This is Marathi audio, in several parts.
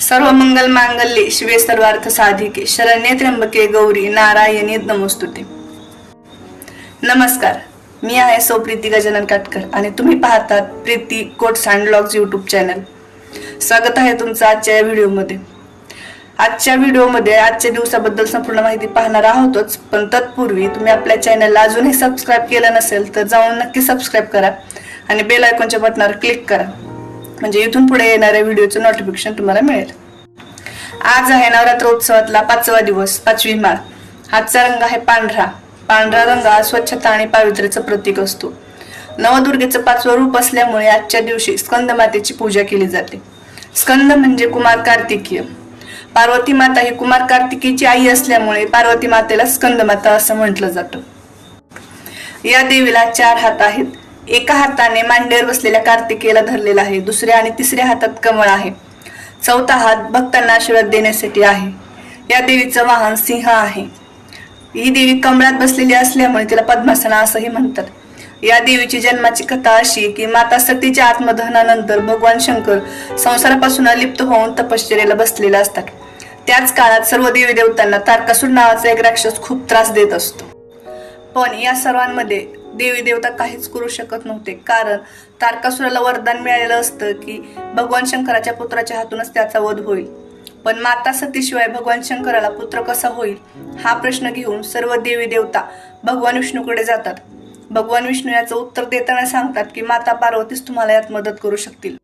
सर्व मंगल मांगल्ये शिवे सर्वार्थ साधिके शरण्ये त्र्यंबके गौरी नारायणी नमोस्तुते. नमस्कार मी आहे सौ प्रीती गजानन काटकर आणि तुम्ही पाहतात प्रीती कोट सँडलॉग्स यूट्यूब चॅनल स्वागत आहे तुमचं आजच्या या व्हिडिओमध्ये. आजच्या व्हिडिओमध्ये आजच्या दिवसाबद्दल संपूर्ण माहिती पाहणार आहोतच पण तत्पूर्वी तुम्ही आपल्या चॅनलला अजूनही सबस्क्राईब केलं नसेल तर जाऊन नक्की सबस्क्राईब करा आणि बेल आयकॉनच्या बटनावर क्लिक करा. म्हणजे इथून पुढे येणाऱ्या व्हिडिओचं नोटिफिकेशन तुम्हाला मिळेल. आज आहे नवरात्रोत्सवातला पाचवा दिवस पाचवी माळ हातचा रंग आहे पांढरा. पांढरा रंग हा स्वच्छता आणि पावित्र्याचं प्रतीक असतो. नवदुर्गेचं पाचवं रूप असल्यामुळे आजच्या दिवशी स्कंद मातेची पूजा केली जाते. स्कंद म्हणजे कुमार कार्तिकीय. पार्वती माता ही कुमार कार्तिकीची आई असल्यामुळे पार्वती मातेला स्कंद माता असं म्हटलं जातं. या देवीला चार हात आहेत. एका हाताने मांडीवर बसलेल्या कार्तिकेला धरलेला आहे दुसऱ्या आणि तिसऱ्या हातात कमळ आहे. चौथा हात भक्तांना आशीर्वाद देण्यासाठी आहे. या देवीचं वाहन सिंह आहे. ही देवी कमळात बसलेली असल्यामुळे तिला पद्मासना असंही म्हणतात. या देवीची जन्माची कथा अशी की माता सतीच्या आत्मदहनानंतर भगवान शंकर संसारापासून अलिप्त होऊन तपश्चर्याला बसलेले असतात. त्याच काळात सर्व देवी देवतांना तारकासूर नावाचा एक राक्षस खूप त्रास देत असतो. पण या सर्वांमध्ये देवी देवता काहीच करू शकत नव्हते. कारण तारकासुराला वरदान मिळालेलं असतं की भगवान शंकराच्या पुत्राच्या हातूनच त्याचा वध होईल. पण माता सतीशिवाय भगवान शंकराला पुत्र कसा होईल हा प्रश्न घेऊन सर्व देवी देवता भगवान विष्णूकडे जातात. भगवान विष्णू याचं उत्तर देताना सांगतात की माता पार्वतीच तुम्हाला यात मदत करू शकतील.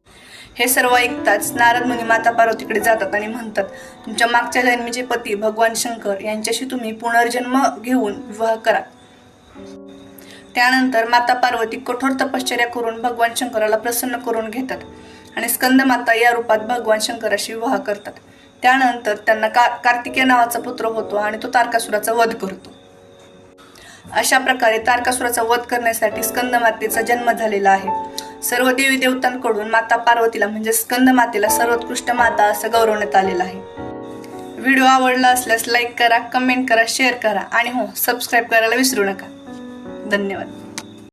हे सर्व ऐकताच नारद मुनी माता पार्वतीकडे जातात आणि म्हणतात तुमच्या मागच्या जन्मीचे पती भगवान शंकर यांच्याशी तुम्ही पुनर्जन्म घेऊन विवाह करा. त्यानंतर माता पार्वती कठोर तपश्चर्या करून भगवान शंकराला प्रसन्न करून घेतात आणि स्कंद माता या रूपात भगवान शंकराशी विवाह करतात. त्यानंतर त्यांना का कार्तिकेय नावाचा पुत्र होतो आणि तो तारकासुराचा वध करतो. अशा प्रकारे तारकासुराचा वध करण्यासाठी स्कंद मातेचा जन्म झालेला आहे. सर्व देवी देवतांकडून माता पार्वतीला म्हणजे स्कंद मातेला सर्वोत्कृष्ट माता असं गौरवण्यात आलेलं आहे. व्हिडिओ आवडला असल्यास लाईक करा कमेंट करा शेअर करा आणि हो सबस्क्राईब करायला विसरू नका. धन्यवाद.